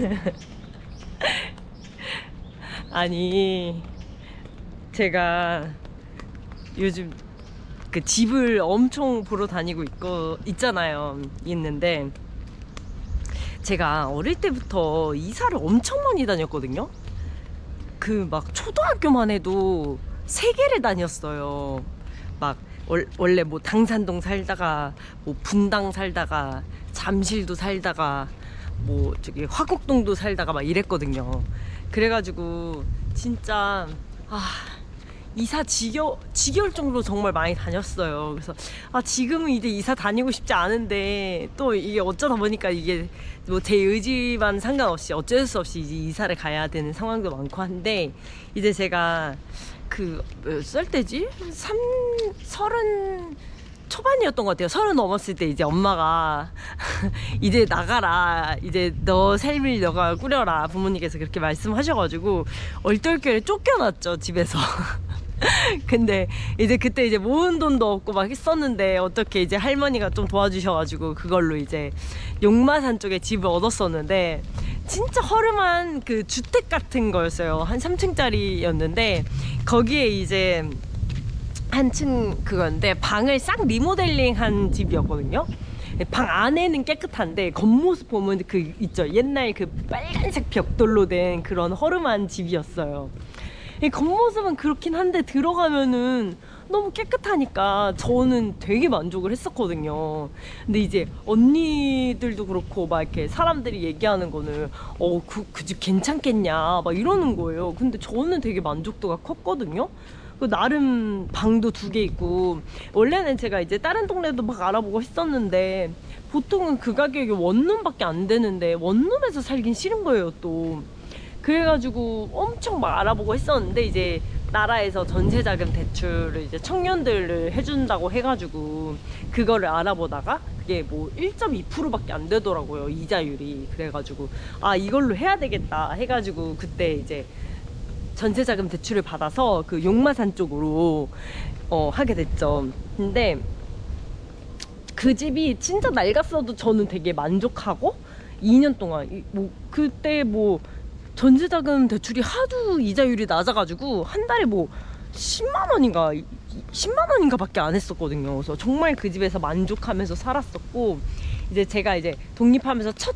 아니 제가 요즘 그 집을 엄청 보러 다니고 있고 있잖아요. 있는데 제가 어릴 때부터 이사를 엄청 많이 다녔거든요. 그 막 초등학교만 해도 세 개를 다녔어요. 막 월- 원래 뭐 당산동 살다가 뭐 분당 살다가 잠실도 살다가 뭐 저기 화곡동도 살다가 막 이랬거든요. 그래가지고 진짜 아 이사 지겨 지겨울 정도로 정말 많이 다녔어요. 그래서 아 지금은 이제 이사 다니고 싶지 않은데 또 이게 어쩌다 보니까 이게 뭐 제 의지만 상관없이 어쩔 수 없이 이제 이사를 가야 되는 상황도 많고 한데 이제 제가 그 몇 살 때지 삼 서른 초반이었던 것 같아요. 서른 넘었을 때 이제 엄마가 이제 나가라. 이제 너 삶을 너가 꾸려라. 부모님께서 그렇게 말씀하셔가지고 얼떨결에 쫓겨났죠 집에서. 근데 이제 그때 이제 모은 돈도 없고 막 했었는데 어떻게 이제 할머니가 좀 도와주셔가지고 그걸로 이제 용마산 쪽에 집을 얻었었는데 진짜 허름한 그 주택 같은 거였어요. 한 3층짜리였는데 거기에 이제 한층 그건데 방을 싹 리모델링한 집이었거든요. 방 안에는 깨끗한데 겉모습 보면 그 있죠 옛날 그 빨간색 벽돌로 된 그런 허름한 집이었어요. 이 겉모습은 그렇긴 한데 들어가면은 너무 깨끗하니까 저는 되게 만족을 했었거든요. 근데 이제 언니들도 그렇고 막 이렇게 사람들이 얘기하는 거는 어그 그 집 괜찮겠냐 막 이러는 거예요. 근데 저는 되게 만족도가 컸거든요. 그 나름 방도 두 개 있고 원래는 제가 이제 다른 동네도 막 알아보고 했었는데 보통은 그 가격이 원룸밖에 안 되는데 원룸에서 살긴 싫은 거예요 또. 그래가지고 엄청 막 알아보고 했었는데 이제 나라에서 전세자금 대출을 이제 청년들을 해준다고 해가지고 그거를 알아보다가 그게 뭐 1.2%밖에 안 되더라고요 이자율이. 그래가지고 아 이걸로 해야 되겠다 해가지고 그때 이제 전세자금 대출을 받아서 그 용마산 쪽으로 어, 하게 됐죠. 근데 그 집이 진짜 낡았어도 저는 되게 만족하고 2년 동안 이- 뭐 그때 뭐 전세자금 대출이 하도 이자율이 낮아가지고 한 달에 뭐 10만 원인가 10만 원인가 밖에 안 했었거든요. 그래서 정말 그 집에서 만족하면서 살았었고 이제 제가 이제 독립하면서 첫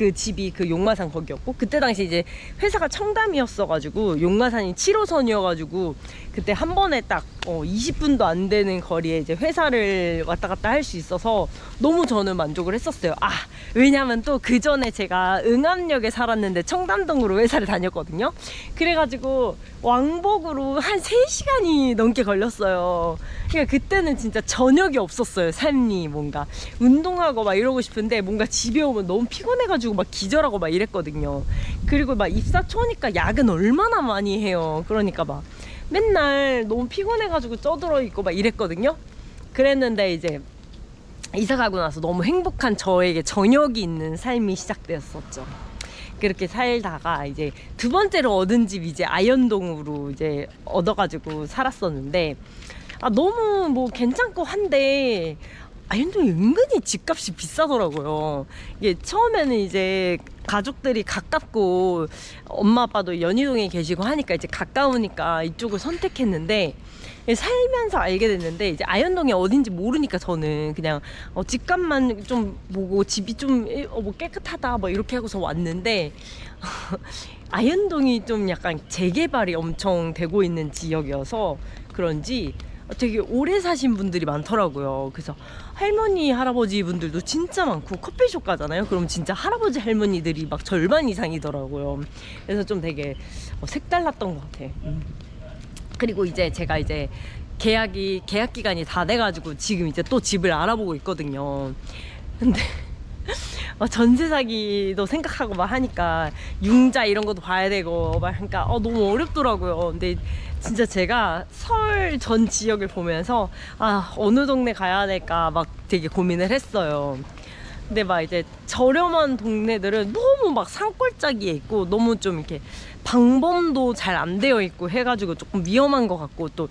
그 집이 그 용마산 거기였고 그때 당시 이제 회사가 청담이었어가지고 용마산이 7호선이어가지고 그때 한 번에 딱 어, 20분도 안 되는 거리에 이제 회사를 왔다 갔다 할 수 있어서 너무 저는 만족을 했었어요. 아 왜냐면 또 그 전에 제가 응암역에 살았는데 청담동으로 회사를 다녔거든요. 그래가지고 왕복으로 한 3시간이 넘게 걸렸어요. 그러니까 그때는 진짜 저녁이 없었어요. 삶이 뭔가 운동하고 막 이러고 싶은데 뭔가 집에 오면 너무 피곤해가지고 막 기절하고 막 이랬거든요. 그리고 막 입사 초니까 야근 얼마나 많이 해요. 그러니까 막 맨날 너무 피곤해가지고 쪄들어 있고 막 이랬거든요. 그랬는데 이제 이사 가고 나서 너무 행복한 저에게 저녁이 있는 삶이 시작되었었죠. 그렇게 살다가 이제 두 번째로 얻은 집 이제 아현동으로 이제 얻어가지고 살았었는데 아 너무 뭐 괜찮고 한데 아현동이 은근히 집값이 비싸더라고요. 이게 처음에는 이제 가족들이 가깝고 엄마 아빠도 연희동에 계시고 하니까 이제 가까우니까 이쪽을 선택했는데 살면서 알게 됐는데 이제 아현동이 어딘지 모르니까 저는 그냥 어, 집값만 좀 보고 집이 좀 어, 뭐 깨끗하다 뭐 이렇게 하고서 왔는데 아현동이 좀 약간 재개발이 엄청 되고 있는 지역이어서 그런지 되게 오래 사신 분들이 많더라고요. 그래서 할머니, 할아버지 분들도 진짜 많고 커피숍 가잖아요. 그럼 진짜 할아버지, 할머니들이 막 절반 이상이더라고요. 그래서 좀 되게 어, 색달랐던 것 같아. 음. 그리고 이제 제가 이제 계약이 계약 기간이 다 돼가지고 지금 이제 또 집을 알아보고 있거든요. 근데 막 전세 사기도 생각하고 막 하니까 융자 이런 것도 봐야 되고 막 하니까 어, 너무 어렵더라고요. 근데 진짜 제가 서울 전 지역을 보면서 아 어느 동네 가야 될까 막 되게 고민을 했어요. 근데 막 이제 저렴한 동네들은 너무 막 산골짜기에 있고 너무 좀 이렇게 방범도 잘 안 되어 있고 해가지고 조금 위험한 것 같고 또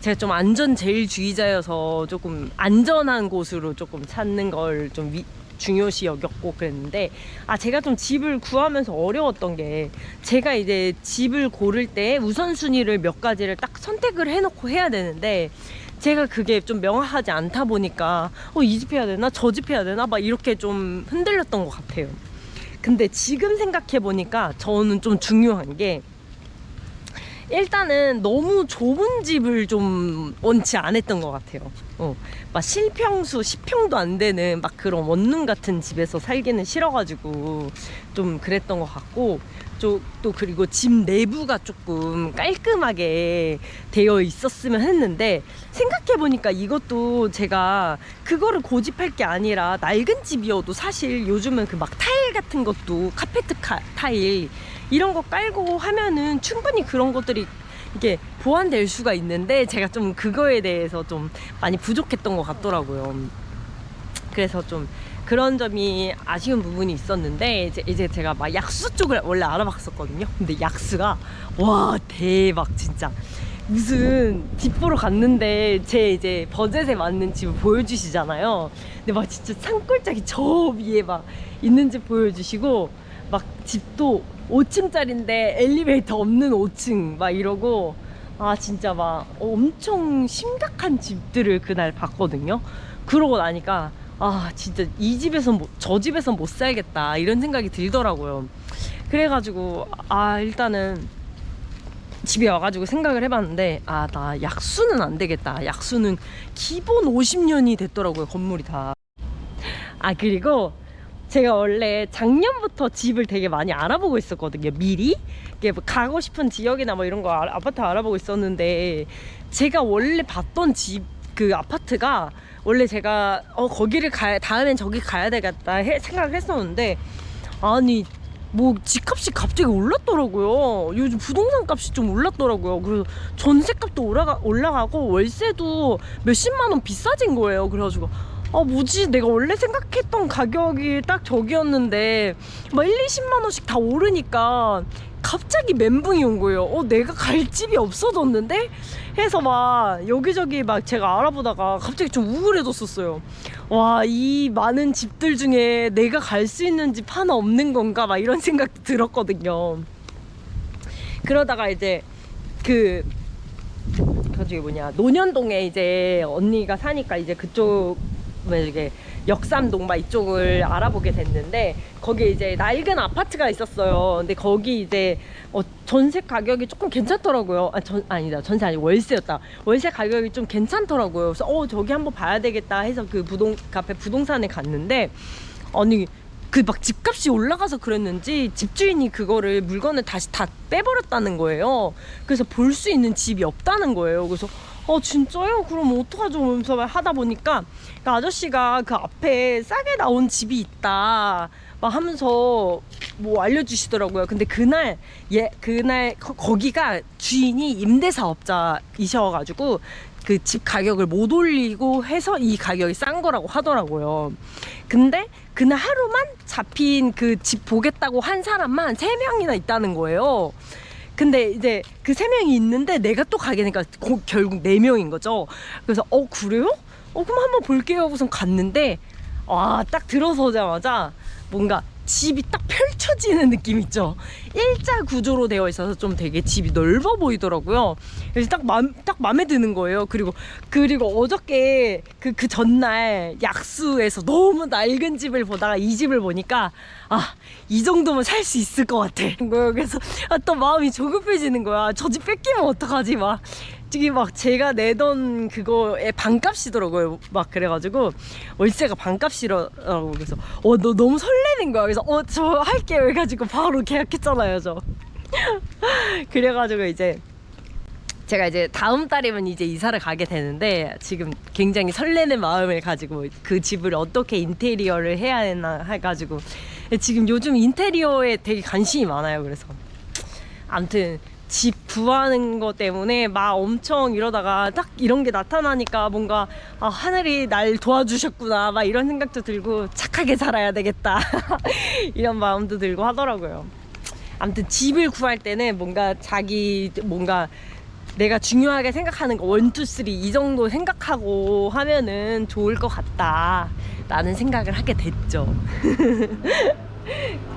제가 좀 안전 제일주의자여서 조금 안전한 곳으로 조금 찾는 걸 좀 중요시 여겼고 그랬는데 아 제가 좀 집을 구하면서 어려웠던 게 제가 이제 집을 고를 때 우선순위를 몇 가지를 딱 선택을 해놓고 해야 되는데 제가 그게 좀 명확하지 않다 보니까 어 이 집 해야 되나 저 집 해야 되나 막 이렇게 좀 흔들렸던 것 같아요. 근데 지금 생각해 보니까 저는 좀 중요한 게 일단은 너무 좁은 집을 좀 원치 않았던 것 같아요. 어, 막 실평수 10평도 안 되는 막 그런 원룸 같은 집에서 살기는 싫어가지고 좀 그랬던 것 같고 또, 또 그리고 집 내부가 조금 깔끔하게 되어 있었으면 했는데 생각해보니까 이것도 제가 그거를 고집할 게 아니라 낡은 집이어도 사실 요즘은 그 막 타일 같은 것도 카페트 카, 타일 이런 거 깔고 하면은 충분히 그런 것들이 이게 보완될 수가 있는데 제가 좀 그거에 대해서 좀 많이 부족했던 것 같더라고요. 그래서 좀 그런 점이 아쉬운 부분이 있었는데 이제, 이제 제가 막 약수 쪽을 원래 알아봤었거든요. 근데 약수가 와 대박 진짜 무슨 집 보러 갔는데 제 이제 버젯에 맞는 집을 보여주시잖아요. 근데 막 진짜 산골짜기 저 위에 막 있는 집 보여주시고 막 집도 5층짜리인데 엘리베이터 없는 5층 막 이러고 아 진짜 막 엄청 심각한 집들을 그날 봤거든요. 그러고 나니까 아 진짜 이 집에서 못, 저 집에서 못 살겠다 이런 생각이 들더라고요. 그래가지고 아 일단은 집에 와가지고 생각을 해봤는데 아 나 약수는 안 되겠다. 약수는 기본 50년이 됐더라고요 건물이 다. 아 그리고 제가 원래 작년부터 집을 되게 많이 알아보고 있었거든요. 미리 이게 뭐 가고 싶은 지역이나 뭐 이런 거 아- 아파트 알아보고 있었는데 제가 원래 봤던 집 그 아파트가 원래 제가 어 거기를 가 다음엔 저기 가야 되겠다 해, 생각을 했었는데 아니 뭐 집값이 갑자기 올랐더라고요. 요즘 부동산 값이 좀 올랐더라고요. 그래서 전세값도 올라가 올라가고 월세도 몇십만 원 비싸진 거예요. 그래가지고 아 뭐지 내가 원래 생각했던 가격이 딱 저기였는데 막 1, 20만 원씩 다 오르니까 갑자기 멘붕이 온 거예요. 어 내가 갈 집이 없어졌는데 해서 막 여기저기 막 제가 알아보다가 갑자기 좀 우울해졌었어요. 와 이 많은 집들 중에 내가 갈 수 있는 집 하나 없는 건가 막 이런 생각도 들었거든요. 그러다가 이제 그 저기 뭐냐 논현동에 이제 언니가 사니까 이제 그쪽 뭐 이게 역삼동 막 이쪽을 알아보게 됐는데 거기에 이제 낡은 아파트가 있었어요. 근데 거기 이제 어, 전세 가격이 조금 괜찮더라고요. 아, 전 아니다 전세 아니 월세였다. 월세 가격이 좀 괜찮더라고요. 그래서 어 저기 한번 봐야 되겠다 해서 그 부동 카페 부동산에 갔는데 아니 그 막 집값이 올라가서 그랬는지 집주인이 그거를 물건을 다시 다 빼버렸다는 거예요. 그래서 볼 수 있는 집이 없다는 거예요. 그래서 어 진짜요? 그럼 어떡하죠? 하면서 막 하다 보니까 그 아저씨가 그 앞에 싸게 나온 집이 있다. 막 하면서 뭐 알려주시더라고요. 근데 그날 예 그날 거, 거기가 주인이 임대사업자이셔가지고 그 집 가격을 못 올리고 해서 이 가격이 싼 거라고 하더라고요. 근데 그날 하루만 잡힌 그 집 보겠다고 한 사람만 세 명이나 있다는 거예요. 근데 이제 그 세 명이 있는데 내가 또 가게 되니까 고- 결국 네 명인 거죠. 그래서 어 그래요? 어 그럼 한번 볼게요. 우선 갔는데 와 딱 들어서자마자 뭔가 집이 딱 펼쳐지는 느낌 있죠. 일자 구조로 되어 있어서 좀 되게 집이 넓어 보이더라고요. 그래서 딱 맘, 딱 마음에 드는 거예요. 그리고 그리고 어저께 그 그 전날 약수에서 너무 낡은 집을 보다가 이 집을 보니까 아 이 정도면 살 수 있을 것 같아. 그래서 아, 또 마음이 조급해지는 거야. 저 집 뺏기면 어떡하지 막. 지금 막 제가 내던 그거의 반값이더라고요. 막 그래가지고 월세가 반값이라고 그래서 어 너 너무 설레는 거야. 그래서 어 저 할게요. 해가지고 바로 계약했잖아요. 저. 그래가지고 이제 제가 이제 다음 달이면 이제 이사를 가게 되는데 지금 굉장히 설레는 마음을 가지고 그 집을 어떻게 인테리어를 해야 하나 해가지고 지금 요즘 인테리어에 되게 관심이 많아요. 그래서 아무튼 집 구하는 것 때문에 막 엄청 이러다가 딱 이런 게 나타나니까 뭔가 아, 하늘이 날 도와주셨구나 막 이런 생각도 들고 착하게 살아야 되겠다 이런 마음도 들고 하더라고요. 아무튼 집을 구할 때는 뭔가 자기 뭔가 내가 중요하게 생각하는 거 원투 쓰리 이 정도 생각하고 하면은 좋을 것 같다 라는 생각을 하게 됐죠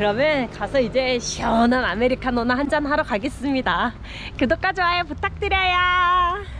그러면 가서 이제 시원한 아메리카노나 한잔 하러 가겠습니다. 구독과 좋아요 부탁드려요